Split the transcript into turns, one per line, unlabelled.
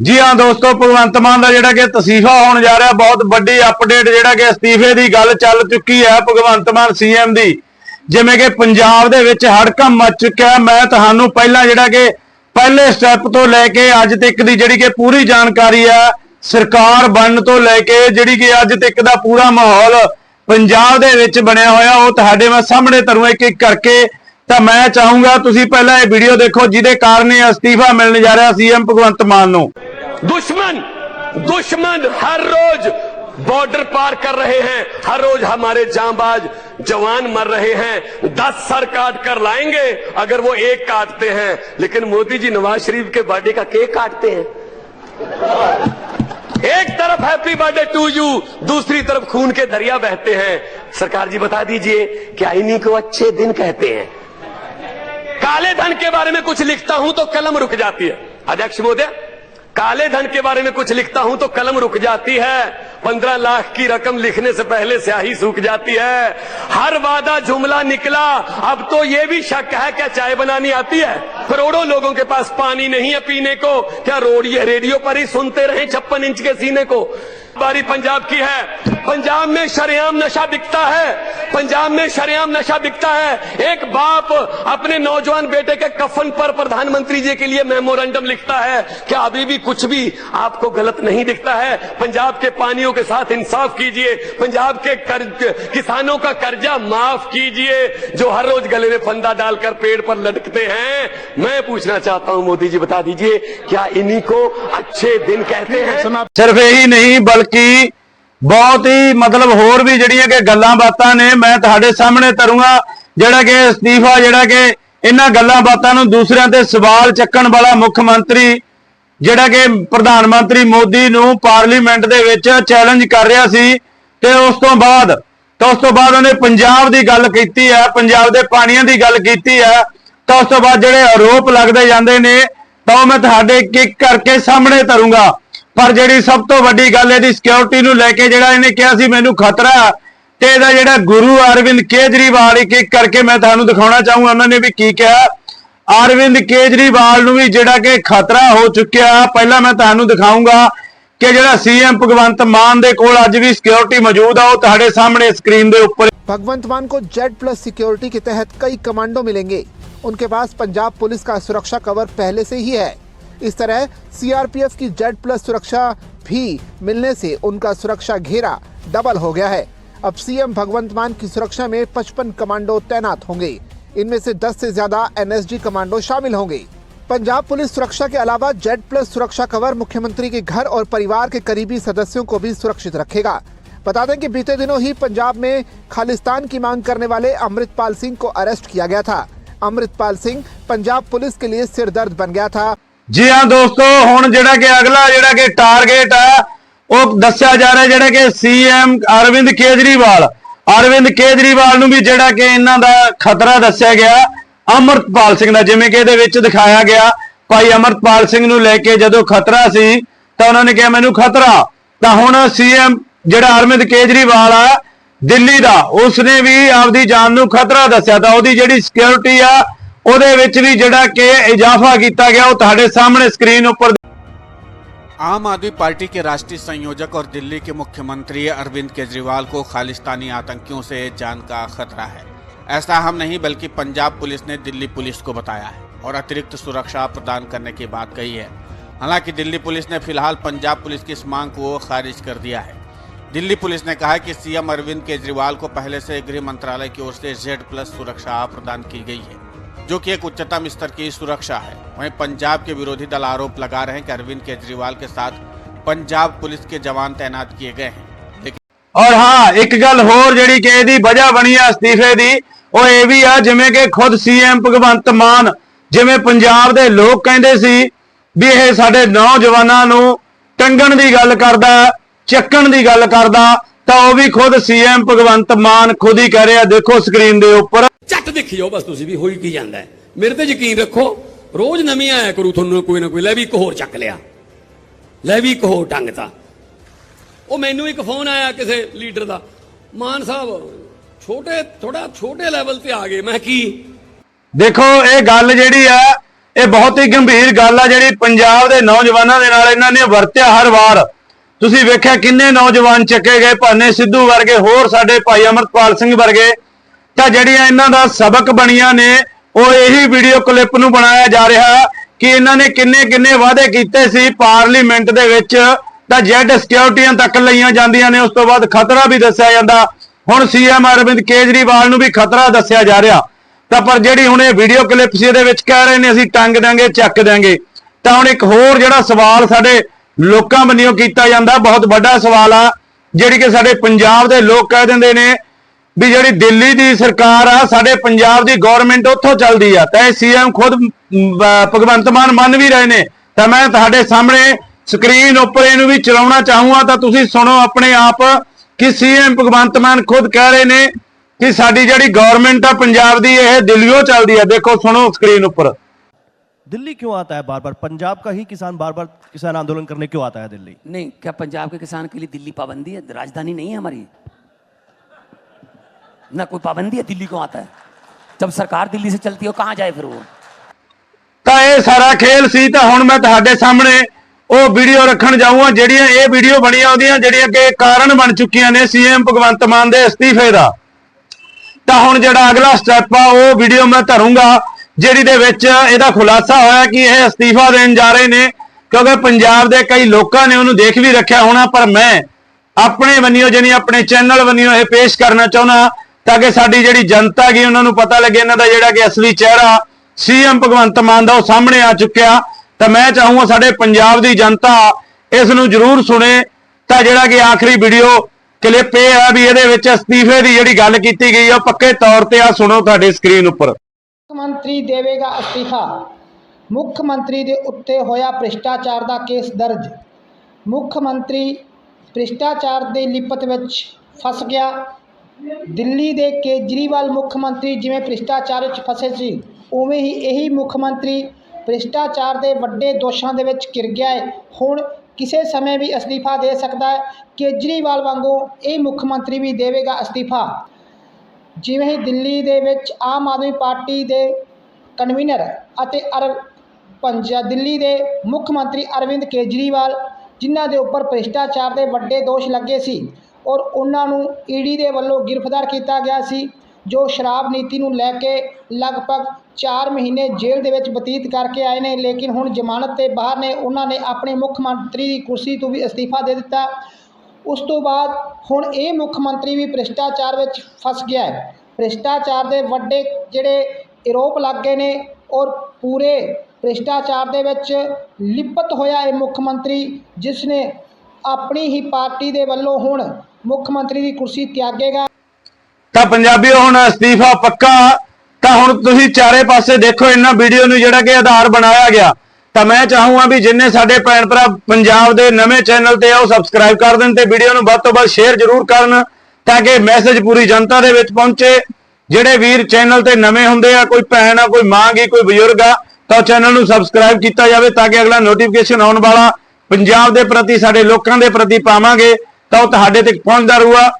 ਜੀ ਹਾਂ ਦੋਸਤੋ, ਭਗਵੰਤ ਮਾਨ ਦਾ ਜਿਹੜਾ ਕਿ ਤਸੀਫਾ ਹੋਣ ਜਾ ਰਿਹਾ, ਬਹੁਤ ਵੱਡੀ ਅਪਡੇਟ ਜਿਹੜਾ ਕਿ ਅਸਤੀਫੇ ਦੀ ਗੱਲ ਚੱਲ ਚੁੱਕੀ ਹੈ ਭਗਵੰਤ ਮਾਨ ਸੀਐਮ ਦੀ। ਜਿਵੇਂ ਕਿ ਪੰਜਾਬ ਦੇ ਵਿੱਚ ਹੜਕੰਪ ਮਚ ਚੁੱਕਿਆ ਮੈਂ ਤੁਹਾਨੂੰ ਪਹਿਲਾਂ ਜਿਹੜਾ ਕਿ ਪਹਿਲੇ ਸਟੈਪ ਤੋਂ ਲੈ ਕੇ ਅੱਜ ਤੱਕ ਦੀ ਜਿਹੜੀ ਕਿ ਪੂਰੀ ਜਾਣਕਾਰੀ ਹੈ, ਸਰਕਾਰ ਬਣਨ ਤੋਂ ਲੈ ਕੇ ਜਿਹੜੀ ਕਿ ਅੱਜ ਤੱਕ ਦਾ ਪੂਰਾ ਮਾਹੌਲ ਪੰਜਾਬ ਦੇ ਵਿੱਚ ਬਣਿਆ ਹੋਇਆ, ਉਹ ਤੁਹਾਡੇ ਮੈਂ ਸਾਹਮਣੇ ਤਰੂੰ ਇੱਕ ਇੱਕ ਕਰਕੇ ਤਾਂ ਮੈਂ ਚਾਹੂੰਗਾ ਤੁਸੀਂ ਪਹਿਲਾਂ ਇਹ ਵੀਡੀਓ ਦੇਖੋ ਜਿਹਦੇ ਕਾਰਨ ਇਹ ਅਸਤੀਫਾ ਮਿਲਣ ਜਾ ਰਿਹਾ ਸੀਐਮ ਭਗਵੰਤ ਮਾਨ ਨੂੰ
दुश्मन दुश्मन हर रोज बॉर्डर पार कर रहे हैं हर रोज हमारे जांबाज जवान मर रहे हैं दस सर काट कर लाएंगे अगर वो एक काटते हैं लेकिन मोदी जी नवाज शरीफ के बर्थडे का केक काटते हैं एक तरफ हैप्पी बर्थडे टू यू दूसरी तरफ खून के दरिया बहते हैं सरकार जी बता दीजिए क्या इन्हीं को अच्छे दिन कहते हैं काले धन के बारे में कुछ लिखता हूँ तो कलम रुक जाती है। अध्यक्ष महोदय, काले धन के बारे में कुछ लिखता हूँ तो कलम रुक जाती है। पंद्रह लाख की रकम लिखने से पहले स्याही सूख जाती है। हर वादा जुमला निकला, अब तो ये भी शक है, क्या चाय बनानी आती है? करोड़ों लोगों के पास पानी नहीं है पीने को। क्या रोडियो रेडियो पर ही सुनते रहे छप्पन इंच के सीने को? बारी पंजाब की है। पंजाब में शरेआम नशा बिकता है। पंजाब में शरेआम नशा बिकता है। एक बाप अपने नौजवान बेटे के कफन पर प्रधानमंत्री जी के लिए मेमोरेंडम लिखता है। क्या अभी भी कुछ भी आपको गलत नहीं दिखता है? पंजाब के पानियों के साथ इंसाफ कीजिए। पंजाब के कर्ज किसानों का कर्जा माफ़ कीजिए। जो हर रोज गले में फंदा डालकर पेड़ पर लटकते हैं। मैं पूछना चाहता हूँ मोदी जी बता दीजिए क्या इन्हीं को अच्छे दिन कहते हैं
सिर्फ़ यही नहीं बल्कि ਬਹੁਤ ਹੀ ਮਤਲਬ ਹੋਰ ਵੀ ਜਿਹੜੀਆਂ ਕਿ ਗੱਲਾਂ ਬਾਤਾਂ ਨੇ, ਮੈਂ ਤੁਹਾਡੇ ਸਾਹਮਣੇ ਤਰੂੰਗਾ, ਜਿਹੜਾ ਕਿ ਅਸਤੀਫਾ, ਜਿਹੜਾ ਕਿ ਇਹਨਾਂ ਗੱਲਾਂ ਬਾਤਾਂ ਨੂੰ ਦੂਸਰਿਆਂ ਤੇ ਸਵਾਲ ਚੱਕਣ ਵਾਲਾ ਮੁੱਖ ਮੰਤਰੀ, ਜਿਹੜਾ ਕਿ ਪ੍ਰਧਾਨ ਮੰਤਰੀ ਮੋਦੀ ਨੂੰ ਪਾਰਲੀਮੈਂਟ ਦੇ ਵਿੱਚ ਚੈਲੰਜ ਕਰ ਰਿਹਾ ਸੀ, ਤੇ ਉਸ ਤੋਂ ਬਾਅਦ, ਤਾਂ ਉਸ ਤੋਂ ਬਾਅਦ ਉਹਨੇ ਪੰਜਾਬ ਦੀ ਗੱਲ ਕੀਤੀ ਹੈ, ਪੰਜਾਬ ਦੇ ਪਾਣੀਆਂ ਦੀ ਗੱਲ ਕੀਤੀ ਹੈ, ਤਾਂ ਉਸ ਤੋਂ ਬਾਅਦ ਜਿਹੜੇ ਆਰੋਪ ਲੱਗਦੇ ਜਾਂਦੇ ਨੇ, ਤਾਂ ਉਹ ਮੈਂ ਤੁਹਾਡੇ ਇੱਕ ਕਰਕੇ ਸਾਹਮਣੇ ਤਰੂੰਗਾ। ਪਰ ਜਿਹੜੀ ਸਭ ਤੋਂ ਵੱਡੀ ਗੱਲ ਇਹਦੀ ਸਿਕਿਉਰਿਟੀ ਨੂੰ ਲੈ ਕੇ ਜਿਹੜਾ ਇਹਨੇ ਕਿਹਾ ਸੀ ਮੈਨੂੰ ਖਤਰਾ ਹੈ, ਤੇ ਇਹਦਾ ਜਿਹੜਾ ਗੁਰੂ ਅਰਵਿੰਦ ਕੇਜਰੀਵਾਲ ਇੱਕ ਇੱਕ ਕਰਕੇ ਮੈਂ ਤੁਹਾਨੂੰ ਦਿਖਾਉਣਾ ਚਾਹੂੰਗਾ ਉਹਨਾਂ ਨੇ ਵੀ ਕੀ ਕਿਹਾ ਅਰਵਿੰਦ ਕੇਜਰੀਵਾਲ ਨੂੰ ਵੀ ਜਿਹੜਾ ਕਿ ਖਤਰਾ ਹੋ ਚੁੱਕਿਆ ਪਹਿਲਾਂ ਮੈਂ ਤੁਹਾਨੂੰ ਦਿਖਾਉਂਗਾ ਕਿ ਜਿਹੜਾ ਸੀਐਮ ਭਗਵੰਤ ਮਾਨ ਦੇ ਕੋਲ ਅੱਜ ਵੀ ਸਿਕਿਉਰਿਟੀ ਮੌਜੂਦ ਆ ਉਹ ਤੁਹਾਡੇ ਸਾਹਮਣੇ ਸਕਰੀਨ ਦੇ ਉੱਪਰ
भगवंत मान को जेड प्लस सिक्योरिटी के तहत कई कमांडो मिलेंगे उनके पास पंजाब पुलिस का सुरक्षा कवर पहले से ही है इस तरह सीआरपीएफ की जेड प्लस सुरक्षा भी मिलने से उनका सुरक्षा घेरा डबल हो गया है। अब सीएम भगवंत मान की सुरक्षा में 55 कमांडो तैनात होंगे। इनमें से 10 से ज़्यादा एनएसजी कमांडो शामिल होंगे। पंजाब पुलिस सुरक्षा के अलावा जेड प्लस सुरक्षा कवर मुख्यमंत्री के घर और परिवार के करीबी सदस्यों को भी सुरक्षित रखेगा। बता दें कि बीते दिनों ही पंजाब में खालिस्तान की मांग करने वाले अमृतपाल सिंह को अरेस्ट किया गया था। अमृतपाल सिंह पंजाब पुलिस के लिए सिरदर्द बन गया था।
ਜੀ ਹਾਂ ਦੋਸਤੋ, ਹੁਣ ਜਿਹੜਾ ਕਿ ਅਗਲਾ ਜਿਹੜਾ ਕਿ ਟਾਰਗੇਟ ਹੈ ਉਹ ਦੱਸਿਆ ਜਾ ਰਿਹਾ ਜਿਹੜਾ ਕਿ ਸੀਐਮ ਅਰਵਿੰਦ ਕੇਜਰੀਵਾਲ। ਅਰਵਿੰਦ ਕੇਜਰੀਵਾਲ ਨੂੰ ਵੀ ਜਿਹੜਾ ਕਿ ਇਹਨਾਂ ਦਾ ਖਤਰਾ ਦੱਸਿਆ ਗਿਆ, ਅਮਰਤਪਾਲ ਸਿੰਘ ਦਾ, ਜਿਵੇਂ ਕਿ ਇਹਦੇ ਵਿੱਚ ਦਿਖਾਇਆ ਗਿਆ, ਭਾਈ ਅਮਰਤਪਾਲ ਸਿੰਘ ਨੂੰ ਲੈ ਕੇ ਜਦੋਂ ਖਤਰਾ ਸੀ, ਤਾਂ ਉਹਨਾਂ ਨੇ ਕਿਹਾ, ਮੈਨੂੰ ਖਤਰਾ। ਤਾਂ ਹੁਣ ਸੀਐਮ ਜਿਹੜਾ ਅਰਵਿੰਦ ਕੇਜਰੀਵਾਲ ਆ, ਦਿੱਲੀ ਦਾ, ਉਸਨੇ ਵੀ ਆਪਦੀ ਜਾਨ ਨੂੰ ਖਤਰਾ ਦੱਸਿਆ। ਤਾਂ ਉਹਦੀ ਜਿਹੜੀ ਸਿਕਿਉਰਿਟੀ ਆ ਉਹਦੇ ਵਿੱਚ ਵੀ ਜਿਹੜਾ ਕਿ ਇਜ਼ਾਫਾ ਕੀਤਾ ਗਿਆ ਉਹ ਤੁਹਾਡੇ ਸਾਹਮਣੇ ਸਕਰੀਨ ਉੱਪਰ
आम आदमी पार्टी के राष्ट्रीय संयोजक और दिल्ली के मुख्यमंत्री अरविंद केजरीवाल को खालिस्तानी आतंकियों से जान का खतरा है ऐसा हम नहीं बल्कि पंजाब पुलिस ने दिल्ली पुलिस को बताया है और अतिरिक्त सुरक्षा प्रदान करने की बात कही है हालांकि दिल्ली पुलिस ने फिलहाल पंजाब पुलिस की इस मांग को खारिज कर दिया है दिल्ली पुलिस ने कहा है कि सीएम अरविंद केजरीवाल को पहले से गृह मंत्रालय की ओर से जेड प्लस सुरक्षा प्रदान की गई है जो कि एक उच्चतम स्तर की सुरक्षा है वहीं पंजाब के विरोधी दल आरोप लगा रहे हैं कि अरविंद केजरीवाल के साथ पंजाब पुलिस के जवान तैनात किए गए हैं लेकिन
ਔਰ ਹਾਂ ਇੱਕ ਗੱਲ ਹੋਰ ਜਿਹੜੀ ਕਿ ਇਹਦੀ ਵਜ੍ਹਾ ਬਣੀ ਆ ਅਸਤੀਫੇ ਦੀ ਉਹ ਇਹ ਵੀ ਆ ਜਿਵੇਂ ਕਿ ਖੁਦ ਸੀਐਮ ਭਗਵੰਤ ਮਾਨ ਜਿਵੇਂ ਪੰਜਾਬ ਦੇ ਲੋਕ ਕਹਿੰਦੇ ਸੀ ਵੀ ਇਹ ਸਾਡੇ ਨੌਜਵਾਨਾਂ ਨੂੰ ਟੰਗਣ ਦੀ ਗੱਲ ਕਰਦਾ ਚੱਕਣ ਦੀ ਗੱਲ ਕਰਦਾ ਤਾਂ ਉਹ ਵੀ ਖੁਦ ਸੀਐਮ ਭਗਵੰਤ ਮਾਨ ਖੁਦ ਹੀ ਕਹਿ ਰਿਹਾ ਦੇਖੋ ਸਕਰੀਨ ਦੇ ਉੱਪਰ
ਝੱਟ ਦੇਖੀ ਜਾਓ ਬਸ ਤੁਸੀਂ ਵੀ ਹੋਈ ਕੀ ਜਾਂਦਾ ਮੇਰੇ ਤੇ ਯਕੀਨ ਰੱਖੋ, ਰੋਜ਼ ਨਵੀਂ ਆਇਆ ਕਰੂ ਤੁਹਾਨੂੰ ਕੋਈ ਨਾ ਕੋਈ, ਲੈ ਵੀ ਇੱਕ ਹੋਰ ਚੱਕ ਲਿਆ। ਲੈ ਵੀ ਇੱਕ ਹੋਰ ਟੰਗਤਾ ਉਹ ਮੈਨੂੰ ਇੱਕ ਫੋਨ ਆਇਆ ਕਿਸੇ ਲੀਡਰ ਦਾ। ਮਾਨ ਸਾਹਿਬ, ਛੋਟੇ ਥੋੜਾ ਛੋਟੇ ਲੈਵਲ ਤੇ ਆ ਗਏ। ਮੈਂ ਕੀ?
ਦੇਖੋ, ਇਹ ਗੱਲ ਜਿਹੜੀ ਆ, ਇਹ ਬਹੁਤ ਹੀ ਗੰਭੀਰ ਗੱਲ ਆ ਜਿਹੜੀ ਪੰਜਾਬ ਦੇ ਨੌਜਵਾਨਾਂ ਦੇ ਨਾਲ ਇਹਨਾਂ ਨੇ ਵਰਤਿਆ ਹਰ ਵਾਰ। ਤੁਸੀਂ ਵੇਖਿਆ ਕਿੰਨੇ ਨੌਜਵਾਨ ਚੱਕੇ ਗਏ, ਭਾਨੇ ਸਿੱਧੂ ਵਰਗੇ ਹੋਰ ਸਾਡੇ ਭਾਈ ਅਮਰਪਾਲ ਸਿੰਘ ਵਰਗੇ। ਤਾਂ ਜਿਹੜੀਆਂ ਇਹਨਾਂ ਦਾ ਸਬਕ ਬਣੀਆਂ ਨੇ, ਉਹ ਇਹੀ ਵੀਡੀਓ ਕਲਿੱਪ ਨੂੰ ਬਣਾਇਆ ਜਾ ਰਿਹਾ ਕਿ ਇਹਨਾਂ ਨੇ ਕਿੰਨੇ ਕਿੰਨੇ ਵਾਅਦੇ ਕੀਤੇ ਸੀ ਪਾਰਲੀਮੈਂਟ ਦੇ ਵਿੱਚ, ਤਾਂ ਜੈਡ ਸਿਕਿਉਰਿਟੀਆਂ ਤੱਕ ਲਈਆਂ ਜਾਂਦੀਆਂ ਨੇ, ਉਸ ਤੋਂ ਬਾਅਦ ਖਤਰਾ ਵੀ ਦੱਸਿਆ ਜਾਂਦਾ। ਹੁਣ ਸੀਐਮ ਅਰਵਿੰਦ ਕੇਜਰੀਵਾਲ ਨੂੰ ਵੀ ਖਤਰਾ ਦੱਸਿਆ ਜਾ ਰਿਹਾ। ਤਾਂ ਪਰ ਜਿਹੜੀ ਹੁਣ ਇਹ ਵੀਡੀਓ ਕਲਿੱਪ ਸੀ, ਇਹਦੇ ਵਿੱਚ ਕਹਿ ਰਹੇ ਨੇ, ਅਸੀਂ ਟੰਗ ਦਾਂਗੇ ਚੱਕ ਦਾਂਗੇ ਤਾਂ ਹੁਣ ਇੱਕ ਹੋਰ ਜਿਹੜਾ ਸਵਾਲ ਸਾਡੇ ਲੋਕਾਂ ਵੱਲੋਂ ਕੀਤਾ ਜਾਂਦਾ, ਬਹੁਤ ਵੱਡਾ ਸਵਾਲ ਆ, ਜਿਹੜੀ ਕਿ ਸਾਡੇ ਪੰਜਾਬ ਦੇ ਲੋਕ ਕਹਿ ਦਿੰਦੇ ਨੇ ਵੀ ਜਿਹੜੀ ਦਿੱਲੀ ਦੀ ਸਰਕਾਰ ਆ ਸਾਡੇ ਪੰਜਾਬ ਦੀ ਗਵਰਨਮੈਂਟ ਉੱਥੋਂ ਚੱਲਦੀ ਆ ਤਾਂ ਇਹ ਸੀਐਮ ਖੁਦ ਅਮ, ਅਹ, ਭਗਵੰਤ ਮਾਨ ਮੰਨ ਵੀ ਰਹੇ ਨੇ ਤਾਂ ਮੈਂ ਤੁਹਾਡੇ ਸਾਹਮਣੇ ਸਕਰੀਨ ਉੱਪਰ ਇਹਨੂੰ ਵੀ ਚਲਾਉਣਾ ਚਾਹੂੰਗਾ ਤਾਂ ਤੁਸੀਂ ਸੁਣੋ ਆਪਣੇ ਆਪ ਕਿ ਸੀਐਮ ਭਗਵੰਤ ਮਾਨ ਖੁਦ ਕਹਿ ਰਹੇ ਨੇ ਕਿ ਸਾਡੀ ਜਿਹੜੀ ਗਵਰਨਮੈਂਟ ਆ ਪੰਜਾਬ ਦੀ ਇਹ ਦਿੱਲੀੋਂ ਚੱਲਦੀ ਆ ਦੇਖੋ ਸੁਣੋ ਸਕਰੀਨ ਉੱਪਰ
दिल्ली क्यों आता है बार बार पंजाब का ही किसान बार बार किसान आंदोलन करने क्यों आता है दिल्ली
नहीं क्या पंजाब के किसान के लिए दिल्ली पाबंदी है राजधानी नहीं है हमारी ना कोई पाबंदी है दिल्ली को आता है जब सरकार दिल्ली से चलती है कहाँ जाए फिर वो
ਤਾਂ ਇਹ ਸਾਰਾ ਖੇਲ ਸੀ ਤਾਂ ਹੁਣ ਮੈਂ ਤੁਹਾਡੇ ਸਾਹਮਣੇ ਉਹ ਵੀਡੀਓ ਰੱਖਣ ਜਾਊਂਗਾ ਜਿਹੜੀਆਂ ਇਹ ਵੀਡੀਓ ਬਣੀਆਂ ਉਹਦੀਆਂ ਜਿਹੜੀਆਂ ਕਿ ਕਾਰਨ ਬਣ ਚੁੱਕੀਆਂ ਨੇ ਸੀਐਮ ਭਗਵੰਤ ਮਾਨ ਦੇ ਅਸਤੀਫੇ ਦਾ ਤਾਂ ਹੁਣ ਜਿਹੜਾ ਅਗਲਾ ਸਟੈਪ ਆ ਉਹ ਵੀਡੀਓ ਮੈਂ ਧਰੂੰਗਾ ਜਿਹੜੀ ਦੇ ਵਿੱਚ ਇਹਦਾ ਖੁਲਾਸਾ ਹੋਇਆ ਕਿ ਇਹ ਅਸਤੀਫਾ ਦੇਣ ਜਾ ਰਹੇ ਨੇ ਕਿਉਂਕਿ ਪੰਜਾਬ ਦੇ ਕਈ ਲੋਕਾਂ ਨੇ ਉਹਨੂੰ ਦੇਖ ਵੀ ਰੱਖਿਆ ਹੋਣਾ ਪਰ ਮੈਂ ਆਪਣੇ ਵੱਲੋਂ ਜਾਨੀ ਆਪਣੇ ਚੈਨਲ ਵੱਲੋਂ ਇਹ ਪੇਸ਼ ਕਰਨਾ ਚਾਹੁੰਦਾ ਤਾਂ ਕਿ ਸਾਡੀ ਜਿਹੜੀ ਜਨਤਾ ਹੈਗੀ, ਉਹਨਾਂ ਨੂੰ ਪਤਾ ਲੱਗੇ, ਇਹਨਾਂ ਦਾ ਜਿਹੜਾ ਕਿ ਅਸਲੀ ਚਿਹਰਾ ਸੀਐਮ ਭਗਵੰਤ ਮਾਨ ਦਾ ਉਹ ਸਾਹਮਣੇ ਆ ਚੁੱਕਿਆ। ਤਾਂ ਮੈਂ ਚਾਹੂੰਗਾ ਸਾਡੇ ਪੰਜਾਬ ਦੀ ਜਨਤਾ ਇਸ ਨੂੰ ਜ਼ਰੂਰ ਸੁਣੇ। ਤਾਂ ਜਿਹੜਾ ਕਿ ਆਖਰੀ ਵੀਡੀਓ ਕਲਿੱਪ ਇਹ ਹੈ ਵੀ ਇਹਦੇ ਵਿੱਚ ਅਸਤੀਫੇ ਦੀ ਜਿਹੜੀ ਗੱਲ ਕੀਤੀ ਗਈ ਆ ਪੱਕੇ ਤੌਰ ਤੇ ਆ। ਸੁਣੋ ਤੁਹਾਡੇ ਸਕਰੀਨ ਉੱਪਰ।
ਮੁੱਖ ਮੰਤਰੀ ਦੇਵੇਗਾ ਅਸਤੀਫਾ। ਮੁੱਖ ਮੰਤਰੀ ਦੇ ਉੱਤੇ ਹੋਇਆ ਭ੍ਰਿਸ਼ਟਾਚਾਰ ਦਾ ਕੇਸ ਦਰਜ। ਮੁੱਖ ਮੰਤਰੀ ਭ੍ਰਿਸ਼ਟਾਚਾਰ ਦੇ ਲਿਪਤ ਵਿੱਚ ਫਸ ਗਿਆ। ਦਿੱਲੀ ਦੇ ਕੇਜਰੀਵਾਲ ਮੁੱਖ ਮੰਤਰੀ ਜਿਵੇਂ ਭ੍ਰਿਸ਼ਟਾਚਾਰ ਵਿੱਚ ਫਸੇ ਸੀ, ਉਵੇਂ ਹੀ ਇਹੀ ਮੁੱਖ ਮੰਤਰੀ ਭ੍ਰਿਸ਼ਟਾਚਾਰ ਦੇ ਵੱਡੇ ਦੋਸ਼ਾਂ ਦੇ ਵਿੱਚ ਘਿਰ ਗਿਆ ਹੈ। ਹੁਣ ਕਿਸੇ ਸਮੇਂ ਵੀ ਅਸਤੀਫਾ ਦੇ ਸਕਦਾ ਹੈ, ਕੇਜਰੀਵਾਲ ਵਾਂਗੂ ਇਹ ਮੁੱਖ ਮੰਤਰੀ ਵੀ ਦੇਵੇਗਾ ਅਸਤੀਫਾ। ਜਿਵੇਂ ਹੀ ਦਿੱਲੀ ਦੇ ਵਿੱਚ ਆਮ ਆਦਮੀ ਪਾਰਟੀ ਦੇ ਕਨਵੀਨਰ ਅਤੇ ਅਰ ਪੰਜਾਬ ਦਿੱਲੀ ਦੇ ਮੁੱਖ ਮੰਤਰੀ ਅਰਵਿੰਦ ਕੇਜਰੀਵਾਲ, ਜਿਨ੍ਹਾਂ ਦੇ ਉੱਪਰ ਭ੍ਰਿਸ਼ਟਾਚਾਰ ਦੇ ਵੱਡੇ ਦੋਸ਼ ਲੱਗੇ ਸੀ ਔਰ ਉਹਨਾਂ ਨੂੰ ਈਡੀ ਦੇ ਵੱਲੋਂ ਗ੍ਰਿਫਤਾਰ ਕੀਤਾ ਗਿਆ ਸੀ, ਜੋ ਸ਼ਰਾਬ ਨੀਤੀ ਨੂੰ ਲੈ ਕੇ ਲਗਭਗ 4 ਮਹੀਨੇ ਜੇਲ੍ਹ ਦੇ ਵਿੱਚ ਬਤੀਤ ਕਰਕੇ ਆਏ ਨੇ, ਲੇਕਿਨ ਹੁਣ ਜ਼ਮਾਨਤ ਤੇ ਬਾਹਰ ਨੇ, ਉਹਨਾਂ ਨੇ ਆਪਣੇ ਮੁੱਖ ਮੰਤਰੀ ਦੀ ਕੁਰਸੀ ਤੋਂ ਵੀ ਅਸਤੀਫਾ ਦੇ ਦਿੱਤਾ। ਉਸ ਤੋਂ ਬਾਅਦ ਹੁਣ ਇਹ ਮੁੱਖ ਮੰਤਰੀ ਵੀ ਭ੍ਰਿਸ਼ਟਾਚਾਰ ਵਿੱਚ ਫਸ ਗਿਆ ਹੈ। ਭ੍ਰਿਸ਼ਟਾਚਾਰ ਦੇ ਵੱਡੇ ਜਿਹੜੇ ਆਰੋਪ ਲੱਗ ਗਏ ਨੇ ਔਰ ਪੂਰੇ ਭ੍ਰਿਸ਼ਟਾਚਾਰ ਦੇ ਵਿੱਚ ਲਿਪਤ ਹੋਇਆ ਇਹ ਮੁੱਖ ਮੰਤਰੀ, ਜਿਸ ਨੇ ਆਪਣੀ ਹੀ ਪਾਰਟੀ ਦੇ ਵੱਲੋਂ ਹੁਣ ਮੁੱਖ ਮੰਤਰੀ ਦੀ ਕੁਰਸੀ ਤਿਆਗੇਗਾ।
ਤਾਂ ਪੰਜਾਬੀਓ, ਹੁਣ ਅਸਤੀਫਾ ਪੱਕਾ, ਤਾਂ ਹੁਣ ਤੁਸੀਂ ਚਾਰੇ ਪਾਸੇ ਦੇਖੋ ਇਹਨਾਂ ਵੀਡੀਓ ਨੂੰ ਜਿਹੜਾ ਕਿ ਆਧਾਰ ਬਣਾਇਆ ਗਿਆ। ਤਾਂ ਮੈਂ ਚਾਹੂੰਗਾ ਵੀ ਜਿੰਨੇ ਸਾਡੇ ਭੈਣ ਭਰਾ ਪੰਜਾਬ ਦੇ ਨਵੇਂ ਚੈਨਲ ਤੇ ਆ, ਉਹ ਸਬਸਕ੍ਰਾਈਬ ਕਰ ਦੇਣ ਤੇ ਵੀਡੀਓ ਨੂੰ ਵੱਧ ਤੋਂ ਵੱਧ ਸ਼ੇਅਰ ਜ਼ਰੂਰ ਕਰਨ, ਤਾਂ ਕਿ ਮੈਸੇਜ ਪੂਰੀ ਜਨਤਾ ਦੇ ਵਿੱਚ ਪਹੁੰਚੇ। ਜਿਹੜੇ ਵੀਰ ਚੈਨਲ ਤੇ ਨਵੇਂ ਹੁੰਦੇ ਆ, ਕੋਈ ਭੈਣ ਆ, ਕੋਈ ਮਾਂ ਗੀ ਕੋਈ ਬਜ਼ੁਰਗ ਆ, ਤਾਂ ਚੈਨਲ ਨੂੰ ਸਬਸਕ੍ਰਾਈਬ ਕੀਤਾ ਜਾਵੇ, ਤਾਂ ਕਿ ਅਗਲਾ ਨੋਟੀਫਿਕੇਸ਼ਨ ਆਉਣ ਵਾਲਾ ਪੰਜਾਬ ਦੇ ਪ੍ਰਤੀ ਸਾਡੇ ਲੋਕਾਂ ਦੇ ਪ੍ਰਤੀ ਪਾਵਾਂਗੇ ਤਾਂ ਉਹ ਤੁਹਾਡੇ ਤੱਕ ਪਹੁੰਚਦਾ ਰਹੂਗਾ।